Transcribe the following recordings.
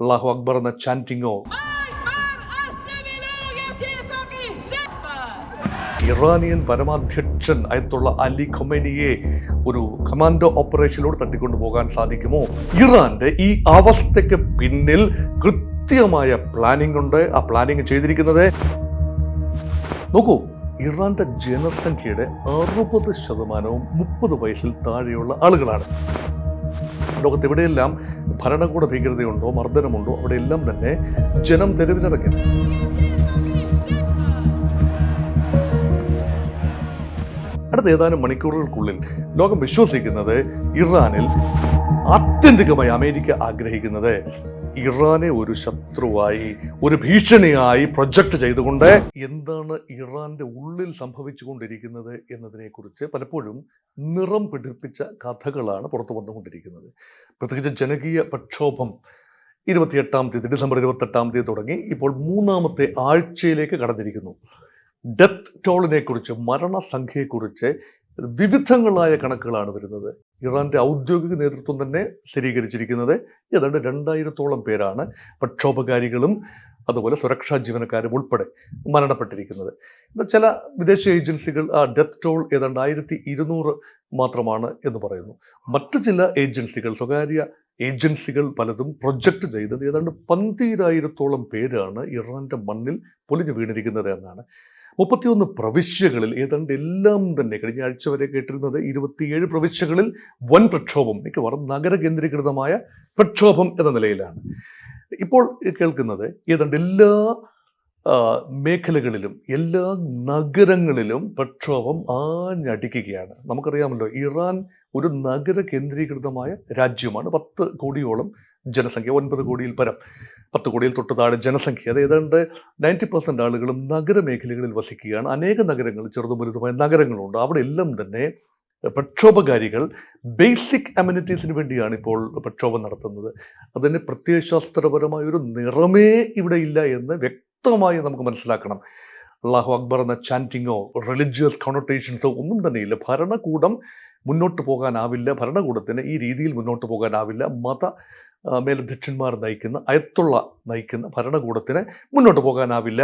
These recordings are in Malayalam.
അള്ളാഹു അക്ബർ എന്ന ചാന്റിങ്ങോ ഇറാനിയൻ പരമാധ്യക്ഷൻ ആയിട്ടുള്ള അലി ഖൊമേനിയെ ഒരു കമാൻഡോ ഓപ്പറേഷനിലൂടെ തട്ടിക്കൊണ്ടു പോകാൻ സാധിക്കുമോ? ഇറാന്റെ ഈ അവസ്ഥയ്ക്ക് പിന്നിൽ കൃത്യമായ പ്ലാനിംഗ് ഉണ്ട്. ആ പ്ലാനിംഗ് ചെയ്തിരിക്കുന്നത് നോക്കൂ ഇറാന്റെ ജനസംഖ്യയുടെ അറുപത് ശതമാനവും മുപ്പത് വയസ്സിൽ താഴെയുള്ള ആളുകളാണ്. ലോകത്ത് എവിടെയെല്ലാം ഭരണകൂട ഭീകരതയുണ്ടോ മർദ്ദനമുണ്ടോ അവിടെയെല്ലാം തന്നെ ജനം തെരുവിലിറങ്ങി അടുത്ത ഏതാനും മണിക്കൂറുകൾക്കുള്ളിൽ ലോകം വിശ്വസിക്കുന്നത് ഇറാനിൽ ആത്യന്തികമായി അമേരിക്ക ആഗ്രഹിക്കുന്നത് ഇറാനെ ഒരു ശത്രുവായി ഒരു ഭീഷണിയായി പ്രൊജക്ട് ചെയ്തുകൊണ്ട് എന്താണ് ഇറാന്റെ ഉള്ളിൽ സംഭവിച്ചുകൊണ്ടിരിക്കുന്നത് എന്നതിനെക്കുറിച്ച് പലപ്പോഴും നിറം പിടിപ്പിച്ച കഥകളാണ് പുറത്തു വന്നുകൊണ്ടിരിക്കുന്നത്. പ്രത്യേകിച്ച് ജനകീയ പ്രക്ഷോഭം ഇരുപത്തിയെട്ടാം തീയതി ഡിസംബർ ഇരുപത്തെട്ടാം തീയതി തുടങ്ങി ഇപ്പോൾ മൂന്നാമത്തെ ആഴ്ചയിലേക്ക് കടന്നിരിക്കുന്നു. ഡെത്ത് ടോളിനെ കുറിച്ച് മരണസംഖ്യയെക്കുറിച്ച് വിവിധങ്ങളായ കണക്കുകളാണ് വരുന്നത്. ഇറാന്റെ ഔദ്യോഗിക നേതൃത്വം തന്നെ സ്ഥിരീകരിച്ചിരിക്കുന്നത് ഏതാണ്ട് രണ്ടായിരത്തോളം പേരാണ്. പ്രക്ഷോഭകാരികളും അതുപോലെ സുരക്ഷാ ജീവനക്കാരും ഉൾപ്പെടെ മരണപ്പെട്ടിരിക്കുന്നത്. ചില വിദേശ ഏജൻസികൾ ആ ഡെത്ത് ടോൾ ഏതാണ്ട് ആയിരത്തി ഇരുന്നൂറ് മാത്രമാണ് എന്ന് പറയുന്നു. മറ്റു ചില ഏജൻസികൾ സ്വകാര്യ ഏജൻസികൾ പലതും പ്രൊജക്റ്റ് ചെയ്തത് ഏതാണ്ട് പന്തിരായിരത്തോളം പേരാണ് ഇറാന്റെ മണ്ണിൽ പൊലിഞ്ഞു വീണിരിക്കുന്നത് എന്നാണ്. മുപ്പത്തിയൊന്ന് പ്രവിശ്യകളിൽ ഏതാണ്ട് എല്ലാം തന്നെ കഴിഞ്ഞ ആഴ്ച വരെ കേട്ടിരുന്നത് ഇരുപത്തിയേഴ് പ്രവിശ്യകളിൽ വൻ പ്രക്ഷോഭം മിക്കവാറും നഗര കേന്ദ്രീകൃതമായ പ്രക്ഷോഭം എന്ന നിലയിലാണ്. ഇപ്പോൾ കേൾക്കുന്നത് ഏതാണ്ട് എല്ലാ മേഖലകളിലും എല്ലാ നഗരങ്ങളിലും പ്രക്ഷോഭം ആഞ്ഞടിക്കുകയാണ്. നമുക്കറിയാമല്ലോ ഇറാൻ ഒരു നഗര കേന്ദ്രീകൃതമായ രാജ്യമാണ്. പത്ത് കോടിയോളം ജനസംഖ്യ ഒൻപത് കോടിയിൽ പരം. പത്ത് കോടിയിൽ തൊട്ട് താഴെ ജനസംഖ്യ. അത് ഏതാണ്ട് നയന്റി പെർസെന്റ് ആളുകളും നഗരമേഖലകളിൽ വസിക്കുകയാണ്. അനേക നഗരങ്ങൾ ചെറുതും വലുതുമായ നഗരങ്ങളുണ്ട്. അവിടെ എല്ലാം തന്നെ പ്രക്ഷോഭകാരികൾ ബേസിക് അമ്യൂണിറ്റീസിന് വേണ്ടിയാണ് ഇപ്പോൾ പ്രക്ഷോഭം നടത്തുന്നത്. അതിന് പ്രത്യയശാസ്ത്രപരമായ ഒരു നിറമേ ഇവിടെ ഇല്ല എന്ന് വ്യക്തമായി നമുക്ക് മനസ്സിലാക്കണം. അള്ളാഹു അക്ബർ എന്ന ചാന്റിങ്ങോ റിലിജിയസ് കോണോട്ടേഷൻസോ ഒന്നും തന്നെയില്ല ഭരണകൂടം മുന്നോട്ട് പോകാനാവില്ല. ഭരണകൂടത്തിന് ഈ രീതിയിൽ മുന്നോട്ട് പോകാനാവില്ല. മത മേലധ്യക്ഷന്മാർ നയിക്കുന്ന അയത്തുള്ള നയിക്കുന്ന ഭരണകൂടത്തിന് മുന്നോട്ട് പോകാനാവില്ല.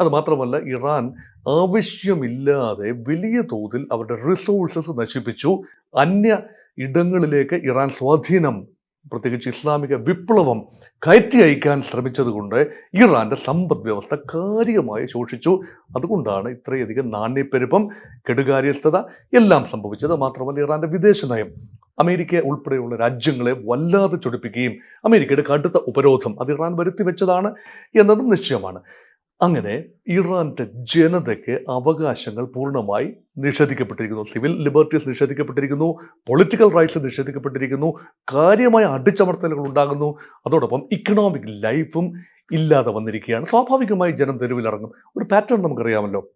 അതുമാത്രമല്ല ഇറാൻ ആവശ്യമില്ലാതെ വലിയ തോതിൽ അവരുടെ റിസോഴ്സസ് നശിപ്പിച്ചു. അന്യ ഇടങ്ങളിലേക്ക് ഇറാൻ സ്വാധീനം പ്രത്യേകിച്ച് ഇസ്ലാമിക വിപ്ലവം കയറ്റി അയക്കാൻ ശ്രമിച്ചതുകൊണ്ട് ഇറാന്റെ സമ്പദ് വ്യവസ്ഥ കാര്യമായി ശോഷിച്ചു. അതുകൊണ്ടാണ് ഇത്രയധികം നാണ്യപ്പെരുപ്പം കെടുകാര്യസ്ഥത എല്ലാം സംഭവിച്ചത്. മാത്രമല്ല ഇറാന്റെ വിദേശ നയം അമേരിക്ക ഉൾപ്പെടെയുള്ള രാജ്യങ്ങളെ വല്ലാതെ ചൊടിപ്പിക്കുകയും അമേരിക്കയുടെ കടുത്ത ഉപരോധം അത് ഇറാൻ വരുത്തി വെച്ചതാണ് എന്നതും നിശ്ചയമാണ്. അങ്ങനെ ഇറാന്റെ ജനതയ്ക്ക് അവകാശങ്ങൾ പൂർണമായി നിഷേധിക്കപ്പെട്ടിരിക്കുന്നു. സിവിൽ ലിബർട്ടീസ് നിഷേധിക്കപ്പെട്ടിരിക്കുന്നു പൊളിറ്റിക്കൽ റൈറ്റ്സ് നിഷേധിക്കപ്പെട്ടിരിക്കുന്നു കാര്യമായ അടിച്ചമർത്തലുകൾ ഉണ്ടാകുന്നു. അതോടൊപ്പം ഇക്കണോമിക് ലൈഫും ഇല്ലാതെ വന്നിരിക്കുകയാണ്. സ്വാഭാവികമായി ജനം തെരുവിലിറങ്ങും. ഒരു പാറ്റേൺ നമുക്കറിയാമല്ലോ.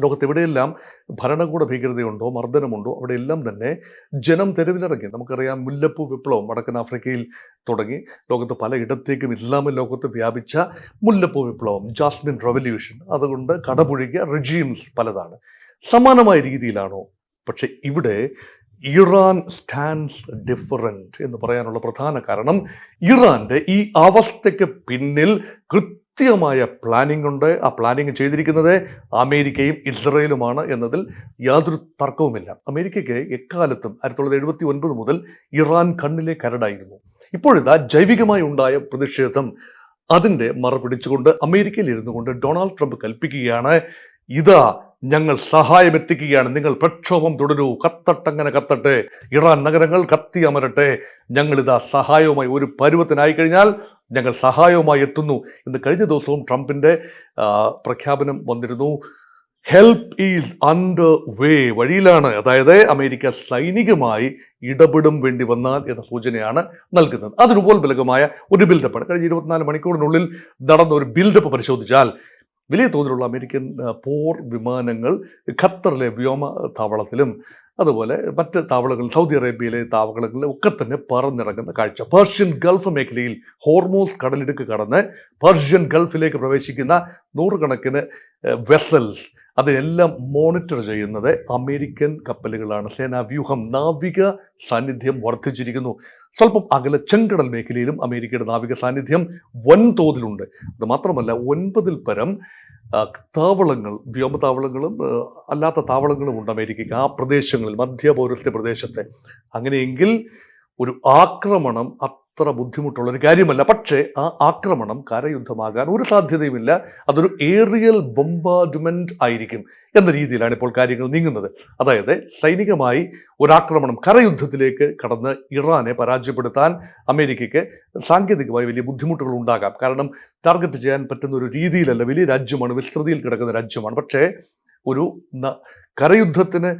ലോകത്ത് എവിടെയെല്ലാം ഭരണകൂട ഭീകരതയുണ്ടോ മർദ്ദനമുണ്ടോ അവിടെയെല്ലാം തന്നെ ജനം തെരുവിലിറങ്ങി. നമുക്കറിയാം മുല്ലപ്പൂ വിപ്ലവം വടക്കൻ ആഫ്രിക്കയിൽ തുടങ്ങി. ലോകത്ത് പലയിടത്തേക്കും ഇസ്ലാമിക് ലോകത്ത് വ്യാപിച്ച മുല്ലപ്പൂ വിപ്ലവം ജാസ്മിൻ റവല്യൂഷൻ അതുകൊണ്ട് കടപുഴിക റെജീംസ് പലതാണ്. സമാനമായ രീതിയിലാണോ? പക്ഷെ ഇവിടെ ഇറാൻ സ്റ്റാൻഡ്സ് ഡിഫറന്റ് എന്ന് പറയാനുള്ള പ്രധാന കാരണം ഇറാന്റെ ഈ അവസ്ഥയ്ക്ക് പിന്നിൽ കൃത്യമായ പ്ലാനിംഗ് ഉണ്ട്. ആ പ്ലാനിംഗ് ചെയ്തിരിക്കുന്നത് അമേരിക്കയും ഇസ്രയേലുമാണ് എന്നതിൽ യാതൊരു തർക്കവുമില്ല. അമേരിക്കയ്ക്ക് എക്കാലത്തും ആയിരത്തി തൊള്ളായിരത്തി എഴുപത്തി ഒൻപത് മുതൽ ഇറാൻ കണ്ണിലെ കരടായിരുന്നു. ഇപ്പോഴിതാ ജൈവികമായി ഉണ്ടായ പ്രതിഷേധം അതിന്റെ മറ പിടിച്ചുകൊണ്ട് അമേരിക്കയിൽ ഇരുന്നു കൊണ്ട് ഡൊണാൾഡ് ട്രംപ് കൽപ്പിക്കുകയാണ്. ഇതാ ഞങ്ങൾ സഹായം എത്തിക്കുകയാണ്. നിങ്ങൾ പ്രക്ഷോഭം തുടരൂ. കത്തട്ടങ്ങനെ കത്തട്ടെ. ഇറാൻ നഗരങ്ങൾ കത്തി അമരട്ടെ ഞങ്ങളിതാ സഹായവുമായി ഒരു പരുവത്തിനായി കഴിഞ്ഞാൽ ഞങ്ങൾ സഹായവുമായി എത്തുന്നു എന്ന് കഴിഞ്ഞ ദിവസവും ട്രംപിന്റെ പ്രഖ്യാപനം വന്നിരുന്നു. ഹെൽപ്പ് ഈസ് അണ്ടർ വേ വഴിയിലാണ്. അതായത് അമേരിക്ക സൈനികമായി ഇടപെടും വേണ്ടി വന്നാൽ എന്ന സൂചനയാണ് നൽകുന്നത്. അതിനുപോൽബലകമായ ഒരു ബിൽഡപ്പാണ് കഴിഞ്ഞ ഇരുപത്തിനാല് മണിക്കൂറിനുള്ളിൽ നടന്ന ഒരു ബിൽഡപ്പ് പരിശോധിച്ചാൽ വലിയ തോതിലുള്ള അമേരിക്കൻ പോർ വിമാനങ്ങൾ ഖത്തറിലെ വ്യോമ താവളത്തിലും അതുപോലെ മറ്റ് താവളങ്ങൾ സൗദി അറേബ്യയിലെ താവളങ്ങളിലും ഒക്കെ തന്നെ പറന്നിറങ്ങുന്ന കാഴ്ച. പേർഷ്യൻ ഗൾഫ് മേഖലയിൽ ഹോർമോസ് കടലിടുക്ക് കടന്ന് പേർഷ്യൻ ഗൾഫിലേക്ക് പ്രവേശിക്കുന്ന നൂറുകണക്കിന് വെസൽസ് അതിനെല്ലാം മോണിറ്റർ ചെയ്യുന്നത് അമേരിക്കൻ കപ്പലുകളാണ്. സേനാവ്യൂഹം നാവിക സാന്നിധ്യം വർദ്ധിച്ചിരിക്കുന്നു. സ്വല്പം അകലെ ചെങ്കടൽ മേഖലയിലും അമേരിക്കയുടെ നാവിക സാന്നിധ്യം വൻതോതിലുണ്ട്. അത് മാത്രമല്ല ഒൻപതിൽ പരം താവളങ്ങൾ വ്യോമതാവളങ്ങളും അല്ലാത്ത താവളങ്ങളും ഉണ്ട് അമേരിക്കയ്ക്ക് ആ പ്രദേശങ്ങളിൽ മധ്യ പൗരസ്ത്യ പ്രദേശത്തെ. അങ്ങനെയെങ്കിൽ ഒരു ആക്രമണം അത്ര ബുദ്ധിമുട്ടുള്ള ഒരു കാര്യമല്ല. പക്ഷേ ആ ആക്രമണം കരയുദ്ധമാകാൻ ഒരു സാധ്യതയുമില്ല. അതൊരു ഏറിയൽ ബൊംബാർഡ്മെന്റ് ആയിരിക്കും എന്ന രീതിയിലാണ് ഇപ്പോൾ കാര്യങ്ങൾ നീങ്ങുന്നത്. അതായത് സൈനികമായി ഒരാക്രമണം കരയുദ്ധത്തിലേക്ക് കടന്ന് ഇറാനെ പരാജയപ്പെടുത്താൻ അമേരിക്കയ്ക്ക് സാങ്കേതികമായി വലിയ ബുദ്ധിമുട്ടുകൾ ഉണ്ടാകാം. കാരണം ടാർഗറ്റ് ചെയ്യാൻ പറ്റുന്ന ഒരു രീതിയിലല്ല വലിയ രാജ്യമാണ് വിസ്തൃതിയിൽ കിടക്കുന്ന രാജ്യമാണ്. പക്ഷേ ഒരു കരയുദ്ധത്തിന്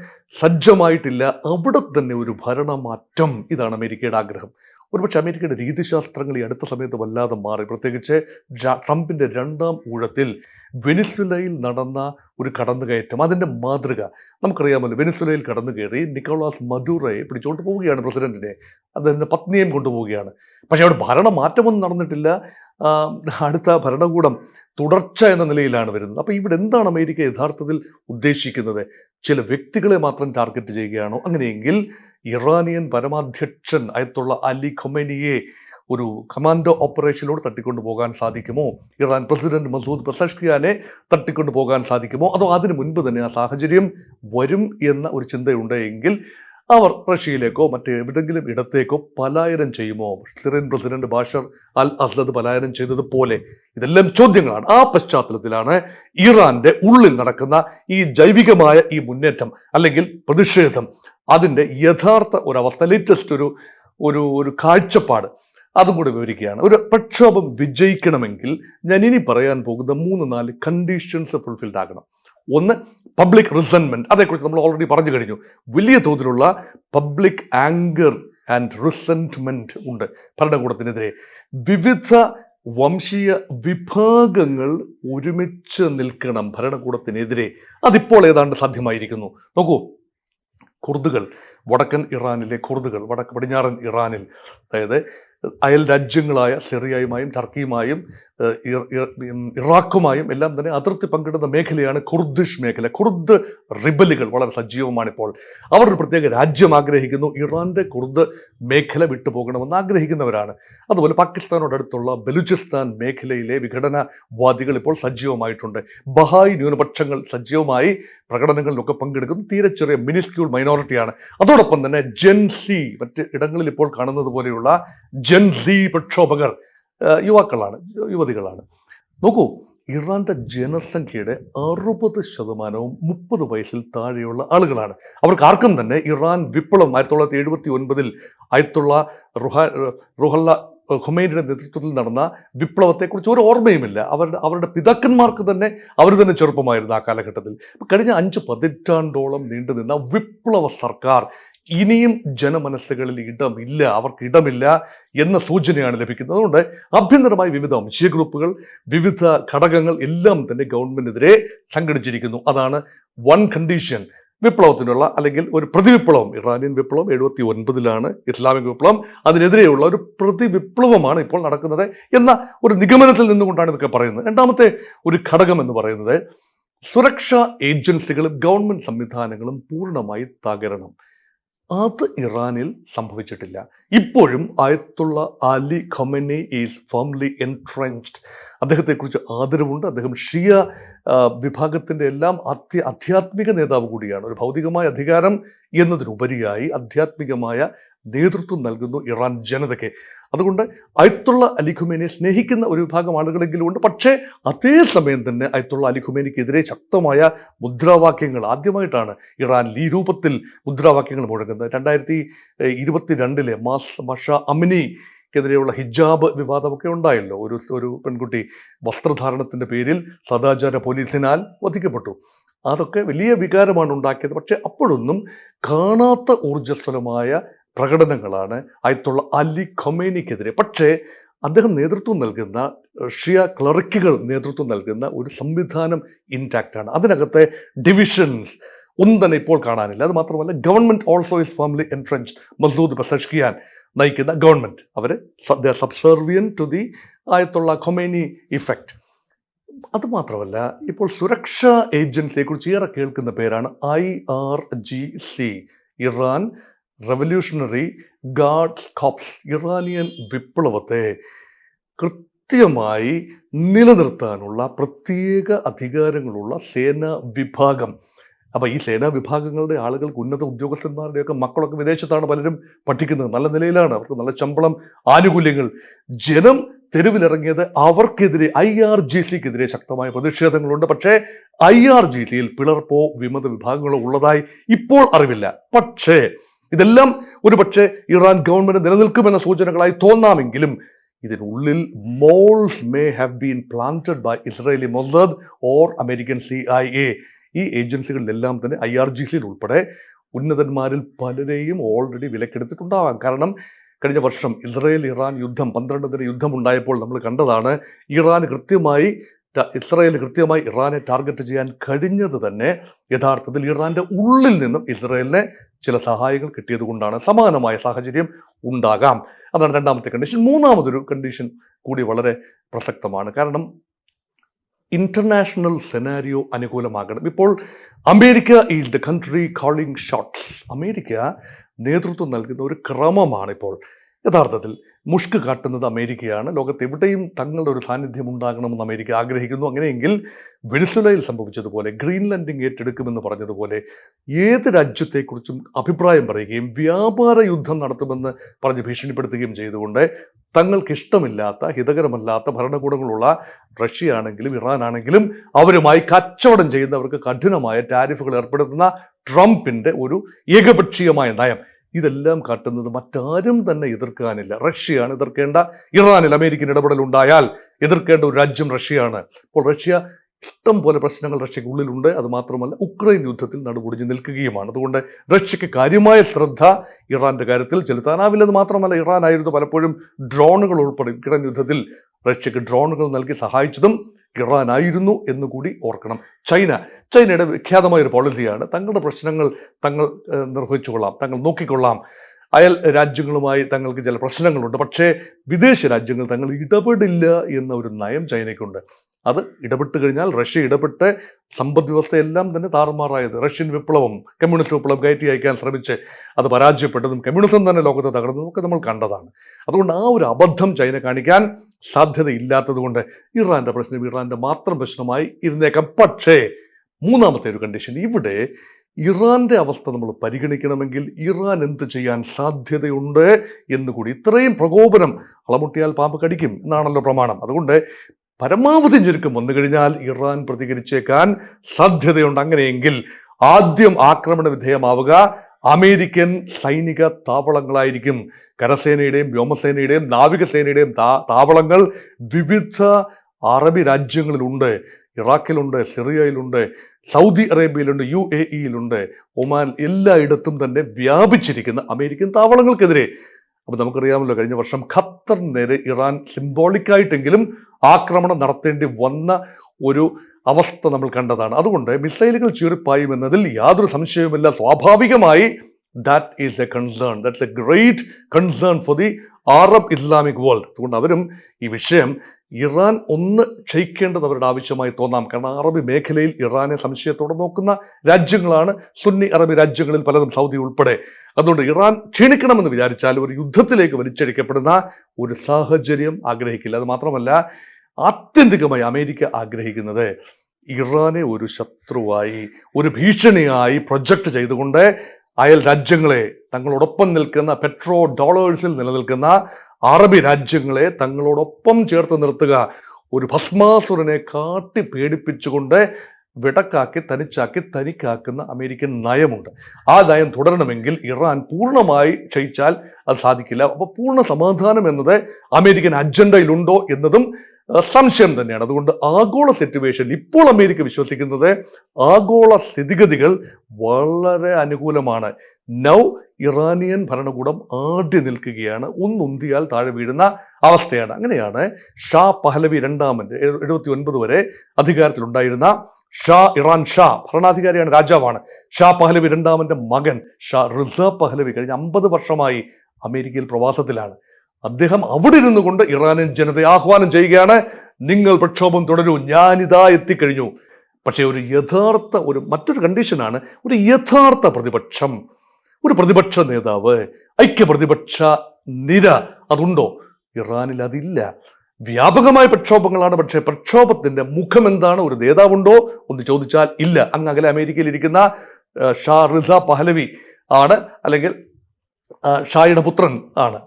സജ്ജമായിട്ടില്ല. അവിടെ തന്നെ ഒരു ഭരണമാറ്റം ഇതാണ് അമേരിക്കയുടെ ആഗ്രഹം. ഒരുപക്ഷെ അമേരിക്കയുടെ രീതിശാസ്ത്രങ്ങൾ ഈ അടുത്ത സമയത്ത് വല്ലാതെ മാറി. പ്രത്യേകിച്ച് ട്രംപിന്റെ രണ്ടാം ഊഴത്തിൽ വെനിസ്വലയിൽ നടന്ന ഒരു കടന്നുകയറ്റം അതിന്റെ മാതൃക നമുക്കറിയാമല്ലോ. വെനിസ്വലയിൽ കടന്നു കയറി നിക്കോളാസ് മദൂറയെ പിടിച്ചുകൊണ്ട് പോവുകയാണ് പ്രസിഡന്റിനെ. അദ്ദേഹത്തിന്റെ പത്നിയെയും കൊണ്ടുപോവുകയാണ്. പക്ഷേ അവിടെ ഭരണമാറ്റമൊന്നും നടന്നിട്ടില്ല. അടുത്ത ഭരണകൂടം തുടർച്ച എന്ന നിലയിലാണ് വരുന്നത്. അപ്പോൾ ഇവിടെ എന്താണ് അമേരിക്ക യഥാർത്ഥത്തിൽ ഉദ്ദേശിക്കുന്നത്? ചില വ്യക്തികളെ മാത്രം ടാർഗറ്റ് ചെയ്യുകയാണോ? അങ്ങനെയെങ്കിൽ ഇറാനിയൻ പരമാധ്യക്ഷൻ അയത്തുള്ള അലി ഖൊമനിയെ ഒരു കമാൻഡോ ഓപ്പറേഷനിലൂടെ തട്ടിക്കൊണ്ടു പോകാൻ സാധിക്കുമോ? ഇറാൻ പ്രസിഡന്റ് മസൂദ് പെസഷ്കിയാനെ തട്ടിക്കൊണ്ടു പോകാൻ സാധിക്കുമോ? അതോ അതിനു മുൻപ് തന്നെ ആ സാഹചര്യം വരും എന്ന ഒരു ചിന്തയുണ്ട് എങ്കിൽ അവർ റഷ്യയിലേക്കോ മറ്റെവിടെങ്കിലും ഇടത്തേക്കോ പലായനം ചെയ്യുമോ? Syrian president Bashar al Assad പലായനം ചെയ്തതുപോലെ ഇതെല്ലാം ചോദ്യങ്ങളാണ്. ആ പശ്ചാത്തലത്തിലാണ് ഇറാന്റെ ഉള്ളിൽ നടക്കുന്ന ഈ ജൈവികമായ ഈ മുന്നേറ്റം അല്ലെങ്കിൽ പ്രതിഷേധം അതിന്റെ യഥാർത്ഥ ഒരു അവസ്ഥ ലേറ്റസ്റ്റ് ഒരു ഒരു ഒരു കാഴ്ചപ്പാട്. അതും കൂടി വിവരിക്കുകയാണ്. ഒരു പ്രക്ഷോഭം വിജയിക്കണമെങ്കിൽ ഞാൻ ഇനി പറയാൻ പോകുന്ന മൂന്ന് നാല് കണ്ടീഷൻസ് ഫുൾഫിൽഡ് ആകണം. ഒന്ന് പബ്ലിക് റിസൻമെന്റ് അതേക്കുറിച്ച് നമ്മൾ ഓൾറെഡി പറഞ്ഞു കഴിഞ്ഞു. വലിയ തോതിലുള്ള പബ്ലിക് ആംഗർ ആൻഡ് റിസൻമെന്റ് ഉണ്ട് ഭരണകൂടത്തിനെതിരെ. വിവിധ വംശീയ വിഭാഗങ്ങൾ ഒരുമിച്ച് നിൽക്കണം ഭരണകൂടത്തിനെതിരെ. അതിപ്പോൾ ഏതാണ്ട് സാധ്യമായിരിക്കുന്നു. നോക്കൂ കുർദുകൾ വടക്കൻ ഇറാനിലെ കുർദുകൾ വടക്ക് പടിഞ്ഞാറൻ ഇറാനിൽ അതായത് അയൽ രാജ്യങ്ങളായ സിറിയയുമായും ടർക്കിയുമായും ഇറാഖുമായും എല്ലാം തന്നെ അതിർത്തി പങ്കിടുന്ന മേഖലയാണ് കുർദിഷ് മേഖല. കുർദ് റിബലുകൾ വളരെ സജീവമാണ് ഇപ്പോൾ അവർ ഒരു പ്രത്യേക രാജ്യം ആഗ്രഹിക്കുന്നു. ഇറാന്റെ കുർദ് മേഖല വിട്ടുപോകണമെന്ന് ആഗ്രഹിക്കുന്നവരാണ്. അതുപോലെ പാകിസ്ഥാനോടടുത്തുള്ള ബലൂചിസ്ഥാൻ മേഖലയിലെ വിഘടനവാദികൾ ഇപ്പോൾ സജീവമായിട്ടുണ്ട്. ബഹായ് ന്യൂനപക്ഷങ്ങൾ സജീവമായി പ്രകടനങ്ങളിലൊക്കെ പങ്കെടുക്കുന്നു. തീരെ ചെറിയ മിനിസ്ക്യൂൾ മൈനോറിറ്റിയാണ് അതോടൊപ്പം തന്നെ ജെൻസി മറ്റ് ഇടങ്ങളിൽ ഇപ്പോൾ കാണുന്നത് പോലെയുള്ള ജെൻസി പ്രക്ഷോഭകർ യുവാക്കളാണ് യുവതികളാണ്. നോക്കൂ ഇറാന്റെ ജനസംഖ്യയുടെ അറുപത് ശതമാനവും മുപ്പത് വയസ്സിൽ താഴെയുള്ള ആളുകളാണ്. അവർക്ക് ആർക്കും തന്നെ ഇറാൻ വിപ്ലവം ആയിരത്തി തൊള്ളായിരത്തി എഴുപത്തി ഒൻപതിൽ ആയിരത്തുള്ള റുഹ റുഹല്ല ഖുമൈനിയുടെ നേതൃത്വത്തിൽ നടന്ന വിപ്ലവത്തെക്കുറിച്ച് ഒരു ഓർമ്മയുമില്ല. അവരുടെ അവരുടെ പിതാക്കന്മാർക്ക് തന്നെ അവർ തന്നെ ചെറുപ്പമായിരുന്നു ആ കാലഘട്ടത്തിൽ. കഴിഞ്ഞ അഞ്ച് പതിറ്റാണ്ടോളം നീണ്ടുനിന്ന വിപ്ലവ സർക്കാർ ഇനിയും ജനമനസ്സുകളിൽ ഇടമില്ല അവർക്ക് ഇടമില്ല എന്ന സൂചനയാണ് ലഭിക്കുന്നത്. അതുകൊണ്ട് ആഭ്യന്തരമായി വിവിധ വംശീയ ഗ്രൂപ്പുകൾ വിവിധ ഘടകങ്ങൾ എല്ലാം തന്നെ ഗവൺമെന്റിനെതിരെ സംഘടിച്ചിരിക്കുന്നു. അതാണ് വൺ കണ്ടീഷൻ വിപ്ലവത്തിനുള്ള അല്ലെങ്കിൽ ഒരു പ്രതിവിപ്ലവം ഇറാനിയൻ വിപ്ലവം എഴുപത്തി ഒൻപതിലാണ് ഇസ്ലാമിക് വിപ്ലവം. അതിനെതിരെയുള്ള ഒരു പ്രതിവിപ്ലവമാണ് ഇപ്പോൾ നടക്കുന്നത് എന്ന ഒരു നിഗമനത്തിൽ നിന്നുകൊണ്ടാണ് ഇതൊക്കെ പറയുന്നത്. രണ്ടാമത്തെ ഒരു ഘടകം എന്ന് പറയുന്നത് സുരക്ഷാ ഏജൻസികളും ഗവൺമെന്റ് സംവിധാനങ്ങളും പൂർണമായി തകരണം. അത് ഇറാനിൽ സംഭവിച്ചിട്ടില്ല. ഇപ്പോഴും Ayatollah Ali Khamenei is firmly entrenched അദ്ദേഹത്തെക്കുറിച്ച് ആദരവുണ്ട്. അദ്ദേഹം ഷിയ വിഭാഗത്തിന്റെ എല്ലാം അത്യ ആധ്യാത്മിക നേതാവ് കൂടിയാണ്. ഒരു ഭൗതികമായ അധികാരം എന്നതിനുപരിയായി ആധ്യാത്മികമായ നേതൃത്വം നൽകുന്നു ഇറാൻ ജനതയ്ക്ക്. അതുകൊണ്ട് അയത്തുള്ള അലി ഖുമേനിയെ സ്നേഹിക്കുന്ന ഒരു വിഭാഗം ആളുകളെങ്കിലും ഉണ്ട് പക്ഷേ അതേ സമയം തന്നെ അയത്തുള്ള അലി ഖുമേനിക്കെതിരെ ശക്തമായ മുദ്രാവാക്യങ്ങൾ ആദ്യമായിട്ടാണ് ഇറാൻ ഈ രൂപത്തിൽ മുദ്രാവാക്യങ്ങൾ മുഴങ്ങുന്നത്. രണ്ടായിരത്തി ഇരുപത്തി രണ്ടിലെ മാസ് മഷ അമിനി ക്കെതിരെയുള്ള ഹിജാബ് വിവാദമൊക്കെ ഉണ്ടായല്ലോ. ഒരു ഒരു പെൺകുട്ടി വസ്ത്രധാരണത്തിന്റെ പേരിൽ സദാചാര പോലീസിനാൽ വധിക്കപ്പെട്ടു. അതൊക്കെ വലിയ വികാരമാണ് ഉണ്ടാക്കിയത്. പക്ഷേ അപ്പോഴൊന്നും കാണാത്ത ഊർജസ്വലമായ പ്രകടനങ്ങളാണ് ആയിട്ടുള്ള അലി ഖൊമേനിക്കെതിരെ. പക്ഷേ അദ്ദേഹം നേതൃത്വം നൽകുന്ന ഷിയ ക്ലറിക്കുകൾ നേതൃത്വം നൽകുന്ന ഒരു സംവിധാനം ആണ്. അതിനകത്തെ ഡിവിഷൻസ് ഒന്നും തന്നെ ഇപ്പോൾ കാണാനില്ല. അത് മാത്രമല്ല government also is firmly entrenched Masoud Pezeshkian നയിക്കുന്ന government our subservient to the Ayatollah Khomeini effect അതുമാത്രമല്ല ഇപ്പോൾ സുരക്ഷാ ഏജൻസിയെക്കുറിച്ച് ഏറെ കേൾക്കുന്ന പേരാണ് I R G C. Iran revolutionary guards corps Iranian വിപ്ലവത്തെ കൃത്യമായി നിലനിർത്താനുള്ള പ്രത്യേക അധികാരങ്ങളുള്ള സേനാ വിഭാഗം. അപ്പോൾ ഈ സേനാ വിഭാഗങ്ങളുടെ ആളുകൾക്ക് ഉന്നത ഉദ്യോഗസ്ഥന്മാരുടെയൊക്കെ മക്കളൊക്കെ വിദേശത്താണ് പലരും പഠിക്കുന്നത്. നല്ല നിലയിലാണ്. അവർക്ക് നല്ല ശമ്പളം ആനുകൂല്യങ്ങൾ. ജനം തെരുവിലിറങ്ങിയത് അവർക്കെതിരെ ഐ ആർ ജി സിക്കെതിരെ ശക്തമായ പ്രതിഷേധങ്ങളുണ്ട്. പക്ഷേ ഐ ആർ ജി സിയിൽ പിളർപ്പോ വിമത വിഭാഗങ്ങളോ ഉള്ളതായി ഇപ്പോൾ അറിവില്ല. പക്ഷേ ഇതെല്ലാം ഒരു പക്ഷേ ഇറാൻ ഗവൺമെന്റ് നിലനിൽക്കുമെന്ന സൂചനകളായി തോന്നാമെങ്കിലും ഇതിനുള്ളിൽ moles may have been planted by Israeli Mossad or American C I A. ഈ ഏജൻസികളിലെല്ലാം തന്നെ ഐ ആർ ജി സിയിൽ ഉൾപ്പെടെ ഉന്നതന്മാരിൽ പലരെയും ഓൾറെഡി വിലക്കെടുത്തിട്ടുണ്ടാവാം. കാരണം കഴിഞ്ഞ വർഷം ഇസ്രയേൽ ഇറാൻ യുദ്ധം പന്ത്രണ്ട് യുദ്ധം ഉണ്ടായപ്പോൾ നമ്മൾ കണ്ടതാണ് ഇറാൻ കൃത്യമായി ഇസ്രയേൽ കൃത്യമായി ഇറാനെ ടാർഗറ്റ് ചെയ്യാൻ കഴിഞ്ഞത് തന്നെ യഥാർത്ഥത്തിൽ ഇറാന്റെ ഉള്ളിൽ നിന്നും ഇസ്രായേലിനെ ചില സഹായങ്ങൾ കിട്ടിയത് കൊണ്ടാണ് സമാനമായ സാഹചര്യം ഉണ്ടാകാം. അതാണ് രണ്ടാമത്തെ കണ്ടീഷൻ മൂന്നാമതൊരു കണ്ടീഷൻ കൂടി വളരെ പ്രസക്തമാണ്. കാരണം ഇന്റർനാഷണൽ സെനാരിയോ അനുകൂലമാകണം. ഇപ്പോൾ America is the country calling shots America നേതൃത്വം നൽകുന്ന ഒരു ക്രമമാണിപ്പോൾ യഥാർത്ഥത്തിൽ മുഷ്ക് കാട്ടുന്നത് അമേരിക്കയാണ്. ലോകത്ത് എവിടെയും തങ്ങളുടെ ഒരു സാന്നിധ്യം ഉണ്ടാകണമെന്ന് അമേരിക്ക ആഗ്രഹിക്കുന്നു. അങ്ങനെയെങ്കിൽ വെനിസുലയിൽ സംഭവിച്ചതുപോലെ ഗ്രീൻലാൻഡിങ് ഏറ്റെടുക്കുമെന്ന് പറഞ്ഞതുപോലെ ഏത് രാജ്യത്തെക്കുറിച്ചും അഭിപ്രായം പറയുകയും വ്യാപാര യുദ്ധം നടത്തുമെന്ന് പറഞ്ഞ് ഭീഷണിപ്പെടുത്തുകയും ചെയ്തുകൊണ്ട് തങ്ങൾക്ക് ഇഷ്ടമില്ലാത്ത ഹിതകരമല്ലാത്ത ഭരണകൂടങ്ങളുള്ള റഷ്യ ആണെങ്കിലും ഇറാൻ ആണെങ്കിലും അവരുമായി കച്ചവടം ചെയ്യുന്നവർക്ക് കഠിനമായ ടാരിഫുകൾ ഏർപ്പെടുത്തുന്ന ട്രംപിന്റെ ഒരു ഏകപക്ഷീയമായ നയം. ഇതെല്ലാം കാട്ടുന്നത് മറ്റാരും തന്നെ എതിർക്കാനില്ല. റഷ്യയാണ് എതിർക്കേണ്ട. ഇറാനിൽ അമേരിക്കൻ ഇടപെടൽ ഉണ്ടായാൽ എതിർക്കേണ്ട ഒരു രാജ്യം റഷ്യയാണ്. ഇപ്പോൾ റഷ്യ ഇഷ്ടം പോലെ പ്രശ്നങ്ങൾ റഷ്യക്കുള്ളിലുണ്ട് അത് മാത്രമല്ല ഉക്രൈൻ യുദ്ധത്തിൽ നടുപൊടിഞ്ഞ് നിൽക്കുകയുമാണ്. അതുകൊണ്ട് റഷ്യക്ക് കാര്യമായ ശ്രദ്ധ ഇറാന്റെ കാര്യത്തിൽ ചെലുത്താനാവില്ലെന്ന് മാത്രമല്ല ഇറാൻ ആയിരുന്നു പലപ്പോഴും ഡ്രോണുകൾ ഉൾപ്പെടെ. ഉക്രൈൻ യുദ്ധത്തിൽ റഷ്യക്ക് ഡ്രോണുകൾ നൽകി സഹായിച്ചതും ഇറാൻ ആയിരുന്നു എന്ന് കൂടി ഓർക്കണം. ചൈന ചൈനയുടെ വിഖ്യാതമായ ഒരു പോളിസിയാണ് തങ്ങളുടെ പ്രശ്നങ്ങൾ തങ്ങൾ നിർവഹിച്ചുകൊള്ളാം തങ്ങൾ നോക്കിക്കൊള്ളാം. അയൽ രാജ്യങ്ങളുമായി തങ്ങൾക്ക് ചില പ്രശ്നങ്ങളുണ്ട്. പക്ഷേ വിദേശ രാജ്യങ്ങൾ തങ്ങൾ ഇടപെടില്ല എന്ന ഒരു നയം ചൈനയ്ക്കുണ്ട്. അത് ഇടപെട്ട് കഴിഞ്ഞാൽ റഷ്യ ഇടപെട്ട് സമ്പദ് വ്യവസ്ഥയെല്ലാം തന്നെ താറുമാറായത്. റഷ്യൻ വിപ്ലവം കമ്മ്യൂണിസ്റ്റ് വിപ്ലവം കയറ്റി അയക്കാൻ ശ്രമിച്ച് അത് പരാജയപ്പെട്ടതും കമ്മ്യൂണിസം തന്നെ ലോകത്ത് തകർന്നതും ഒക്കെ നമ്മൾ കണ്ടതാണ്. അതുകൊണ്ട് ആ ഒരു അബദ്ധം ചൈന കാണിക്കാൻ സാധ്യതയില്ലാത്തതുകൊണ്ട് ഇറാന്റെ പ്രശ്നം ഇറാന്റെ മാത്രം പ്രശ്നമായി ഇരുന്നേക്കാം. പക്ഷേ മൂന്നാമത്തെ ഒരു കണ്ടീഷൻ ഇവിടെ ഇറാന്റെ അവസ്ഥ നമ്മൾ പരിഗണിക്കണമെങ്കിൽ ഇറാൻ എന്ത് ചെയ്യാൻ സാധ്യതയുണ്ട് എന്നുകൂടി ഇത്രയും പ്രകോപനം അളമുട്ടിയാൽ പാമ്പ് കടിക്കും എന്നാണല്ലോ പ്രമാണം. അതുകൊണ്ട് പരമാവധി ഞെരുക്കം വന്നു കഴിഞ്ഞാൽ ഇറാൻ പ്രതികരിച്ചേക്കാൻ സാധ്യതയുണ്ട്. അങ്ങനെയെങ്കിൽ ആദ്യം ആക്രമണ വിധേയമാവുക. അമേരിക്കൻ സൈനിക താവളങ്ങളായിരിക്കും. കരസേനയുടെയും വ്യോമസേനയുടെയും നാവികസേനയുടെയും താവളങ്ങൾ വിവിധ അറബി രാജ്യങ്ങളിലുണ്ട്. ഇറാഖിലുണ്ട് സിറിയയിലുണ്ട് സൗദി അറേബ്യയിലുണ്ട് യു എ ഇയിലുണ്ട്. ഒമാൻ എല്ലായിടത്തും തന്നെ വ്യാപിച്ചിരിക്കുന്ന അമേരിക്കൻ താവളങ്ങൾക്കെതിരെ. അപ്പൊ നമുക്കറിയാമല്ലോ കഴിഞ്ഞ വർഷം ഖത്തർ നേരെ ഇറാൻ സിംബോളിക്കായിട്ടെങ്കിലും ആക്രമണം നടത്തേണ്ടി വന്ന ഒരു അവസ്ഥ നമ്മൾ കണ്ടതാണ്. അതുകൊണ്ട് മിസൈലുകൾ ചീറിപ്പായും എന്നതിൽ യാതൊരു സംശയവുമില്ല. സ്വാഭാവികമായി that is a concern that's a great concern for the Arab Islamic world അതുകൊണ്ട് അവരും ഈ വിഷയം ഇറാൻ ഒന്ന് ക്ഷയിക്കേണ്ടത് അവരുടെ ആവശ്യമായി തോന്നാം. കാരണം അറബി മേഖലയിൽ ഇറാനെ സംശയത്തോടെ നോക്കുന്ന രാജ്യങ്ങളാണ്. സുന്നി അറബി രാജ്യങ്ങളിൽ പലതും സൗദി ഉൾപ്പെടെ. അതുകൊണ്ട് ഇറാൻ ക്ഷീണിക്കണമെന്ന് വിചാരിച്ചാൽ ഒരു യുദ്ധത്തിലേക്ക് വലിച്ചഴിക്കപ്പെടുന്ന ഒരു സാഹചര്യം ആഗ്രഹിക്കില്ല. അത് മാത്രമല്ല ആത്യന്തികമായി അമേരിക്ക ആഗ്രഹിക്കുന്നത് ഇറാനെ ഒരു ശത്രുവായി ഒരു ഭീഷണിയായി പ്രൊജക്ട് ചെയ്തുകൊണ്ട് അയൽ രാജ്യങ്ങളെ തങ്ങളോടൊപ്പം നിൽക്കുന്ന പെട്രോ ഡോളേഴ്സിൽ നിലനിൽക്കുന്ന അറബി രാജ്യങ്ങളെ തങ്ങളോടൊപ്പം ചേർത്ത് നിർത്തുക ഒരു ഭസ്മാസുരനെ കാട്ടി പേടിപ്പിച്ചുകൊണ്ട് വിടക്കാക്കി തനിച്ചാക്കി തനിക്കാക്കുന്ന അമേരിക്കൻ നയമുണ്ട്. ആ നയം തുടരണമെങ്കിൽ ഇറാൻ പൂർണമായി ക്ഷയിച്ചാൽ അത് സാധിക്കില്ല. അപ്പോൾ പൂർണ സമാധാനം എന്നത് അമേരിക്കൻ അജണ്ടയിലുണ്ടോ എന്നതും സംശയം തന്നെയാണ്. അതുകൊണ്ട് ആഗോള സിറ്റുവേഷൻ ഇപ്പോൾ അമേരിക്ക വിശ്വസിക്കുന്നത് ആഗോള സ്ഥിതിഗതികൾ വളരെ അനുകൂലമാണ്. നൗ ഇറാനിയൻ ഭരണകൂടം ആടി നിൽക്കുകയാണ്. ഒന്നുന്തിയാൽ താഴെ വീഴുന്ന അവസ്ഥയാണ്. അങ്ങനെയാണ് ഷാ പഹലവി രണ്ടാമൻ എഴുപത്തി ഒൻപത് വരെ അധികാരത്തിലുണ്ടായിരുന്ന ഷാ ഇറാൻ ഷാ ഭരണാധികാരിയാണ് രാജാവാണ്. ഷാ പഹലവി രണ്ടാമന്റെ മകൻ ഷാ റിസ പഹലവി കഴിഞ്ഞ അമ്പത് വർഷമായി അമേരിക്കയിൽ പ്രവാസത്തിലാണ്. അദ്ദേഹം അവിടെ ഇരുന്നു കൊണ്ട് ഇറാനിയൻ ജനതയെ ആഹ്വാനം ചെയ്യുകയാണ്. നിങ്ങൾ പ്രക്ഷോഭം തുടരൂ. ഞാനിതാ എത്തിക്കഴിഞ്ഞു. പക്ഷേ ഒരു യഥാർത്ഥ ഒരു മറ്റൊരു കണ്ടീഷനാണ് ഒരു യഥാർത്ഥ പ്രതിപക്ഷം. ഒരു പ്രതിപക്ഷ നേതാവ് ഐക്യ പ്രതിപക്ഷ നിര അതുണ്ടോ? ഇറാനിൽ അതില്ല. വ്യാപകമായ പ്രക്ഷോഭങ്ങളാണ്. പക്ഷേ പ്രക്ഷോഭത്തിന്റെ മുഖം എന്താണ്? ഒരു നേതാവുണ്ടോ? ഒന്ന് ചോദിച്ചാൽ ഇല്ല. അങ്ങ് അകലെ അമേരിക്കയിൽ ഇരിക്കുന്ന ഷാ റിസ പഹലവി ആണ്. അല്ലെങ്കിൽ ഷായുടെ പുത്രൻ ആണ്.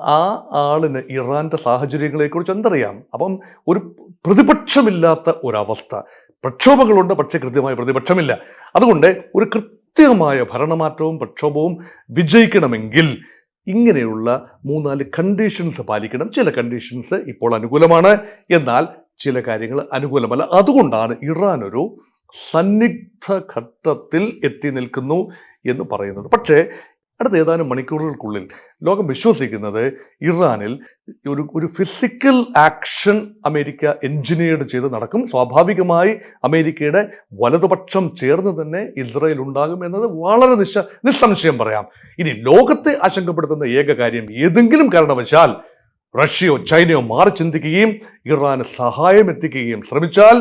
ആ ആളിന് ഇറാന്റെ സാഹചര്യങ്ങളെക്കുറിച്ച് എന്തറിയാം? അപ്പം ഒരു പ്രതിപക്ഷമില്ലാത്ത ഒരവസ്ഥ. പ്രക്ഷോഭങ്ങളുണ്ട് പക്ഷേ കൃത്യമായ പ്രതിപക്ഷമില്ല. അതുകൊണ്ട് ഒരു കൃത്യമായ ഭരണമാറ്റവും പ്രക്ഷോഭവും വിജയിക്കണമെങ്കിൽ ഇങ്ങനെയുള്ള മൂന്നാൽ കണ്ടീഷൻസ് പാലിക്കണം. ചില കണ്ടീഷൻസ് ഇപ്പോൾ അനുകൂലമാണ്. എന്നാൽ ചില കാര്യങ്ങൾ അനുകൂലമല്ല. അതുകൊണ്ടാണ് ഇറാൻ ഒരു സന്നിഗ്ധ ഘട്ടത്തിൽ എത്തി നിൽക്കുന്നു എന്ന് പറയുന്നത്. പക്ഷേ അടുത്ത ഏതാനും മണിക്കൂറുകൾക്കുള്ളിൽ ലോകം വിശ്വസിക്കുന്നത് ഇറാനിൽ ഒരു ഒരു ഫിസിക്കൽ ആക്ഷൻ അമേരിക്ക എഞ്ചിനീയർഡ് ചെയ്ത് നടക്കും. സ്വാഭാവികമായി അമേരിക്കയുടെ വലതുപക്ഷം ചേർന്ന് തന്നെ ഇസ്രയേൽ ഉണ്ടാകും എന്നത് വളരെ നിശ നിസ്സംശയം പറയാം. ഇനി ലോകത്തെ ആശങ്കപ്പെടുത്തുന്ന ഏക കാര്യം ഏതെങ്കിലും കാരണവശാൽ റഷ്യയോ ചൈനയോ മാറി ചിന്തിക്കുകയും ഇറാന് സഹായം എത്തിക്കുകയും ശ്രമിച്ചാൽ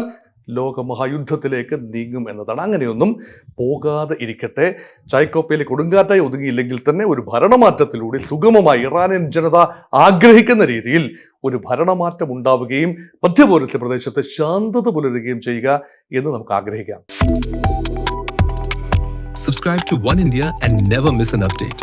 ലോകമഹായുദ്ധത്തിലേക്ക് നീങ്ങും എന്നതാണ്. അങ്ങനെയൊന്നും പോകാതെ ഇരിക്കട്ടെ. ചൈക്കോപ്പയിലെ കൊടുങ്കാറ്റായി ഒതുങ്ങിയില്ലെങ്കിൽ തന്നെ ഒരു ഭരണമാറ്റത്തിലൂടെ സുഗമമായി ഇറാനിയൻ ജനത ആഗ്രഹിക്കുന്ന രീതിയിൽ ഒരു ഭരണമാറ്റം ഉണ്ടാവുകയും മധ്യപൂരത്തെ പ്രദേശത്ത് ശാന്തത പുലരുകയും ചെയ്യുക എന്ന് നമുക്ക് ആഗ്രഹിക്കാം. Subscribe to One India and never miss an update.